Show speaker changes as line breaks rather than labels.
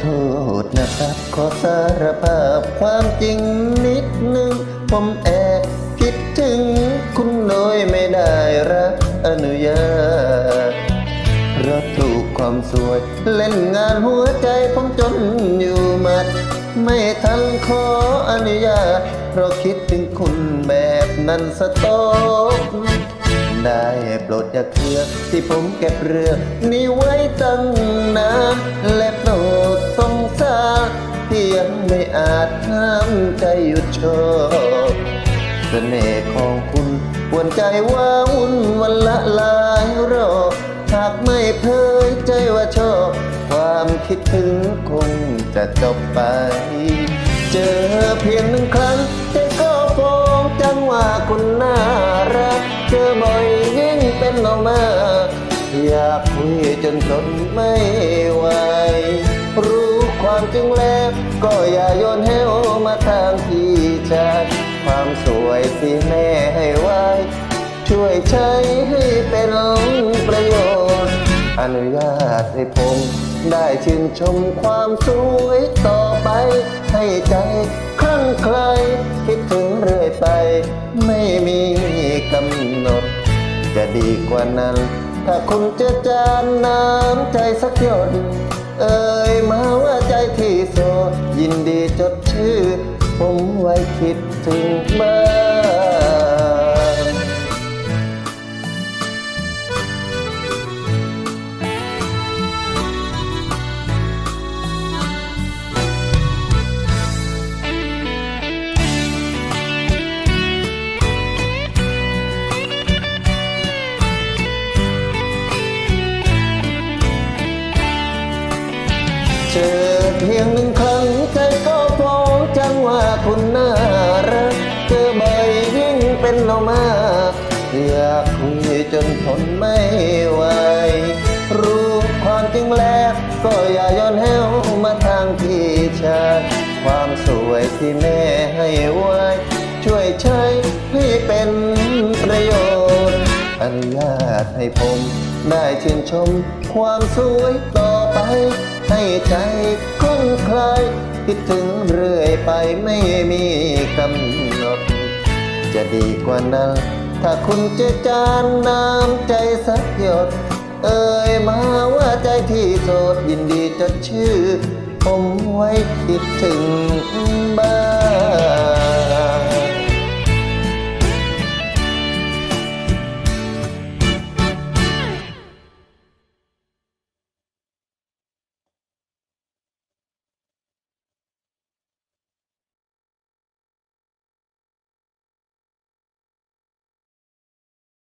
โทษนะครับ ขอสารภาพความจริงนิดหนึ่งผมแอบคิดถึงคุณโดยไม่ได้รับอนุญาตเพราะถูกความสวย เล่นงานหัวใจผมจนอยู่มัด ไม่ทันขออนุญาตเพราะคิดถึงคุณแบบนั้นสะตกได้โปรดอย่าเคลือที่ผมเก็บเรื่องนี้ไว้ตั้งนานและ ไม่อาจห้ามใจหยุดชอบเสน่ห์ของคุณกวนใจว่าวุ่นวันละลายรอหากไม่เผยใจว่าชอบ ความคิดถึงคงจะจบไป เจอเพียงหนึ่งครั้งใจก็ฟองจังว่าคุณน่ารัก เจอบ่อยยิ่งเป็นเอามากอยากคุยจนทนไม่ไหว ความจริงแล้วก็อย่าโยนให้โอมาทางที่ชายความสวยที่แม่ให้ไว้ ช่วยใช้ให้เป็นประโยชน์ อนุญาตให้ผมได้ชื่นชมความสวยต่อไป ให้ใจคลั่งไคลคิดถึงเรื่อยไป ไม่มีกำหนด จะดีกว่านั้น ถ้าคุณจะจานน้ำใจสักหยด เอ่ยมาว่าใจที่โสดยินดีจดชื่อ ผมไว้คิดถึงบ้าง เจอเพียงหนึ่งครั้งใจก็ฟ้องจังว่าคุณน่ารักเจอบ่อยยิ่งเป็นเอามากอยากคุยจนทนไม่ไหวรู้ความจริงแล้วก็อย่าย้อนแห้วมาทางพี่ชายความสวยที่แม่ให้ไว้ ช่วยใช้ให้เป็นประโยชน์อนุญาตให้ผมได้ชื่นชมความสวยต่อ ใจคล่องคลายคิดถึงเรื่อยไปไม่มีกำหนด จะดีกว่านั้นถ้าคุณจะจานน้ำใจสักหยด เอ่ยมาว่าใจที่โสดยินดีจดชื่อ ผมไว้คิดถึงบ้าง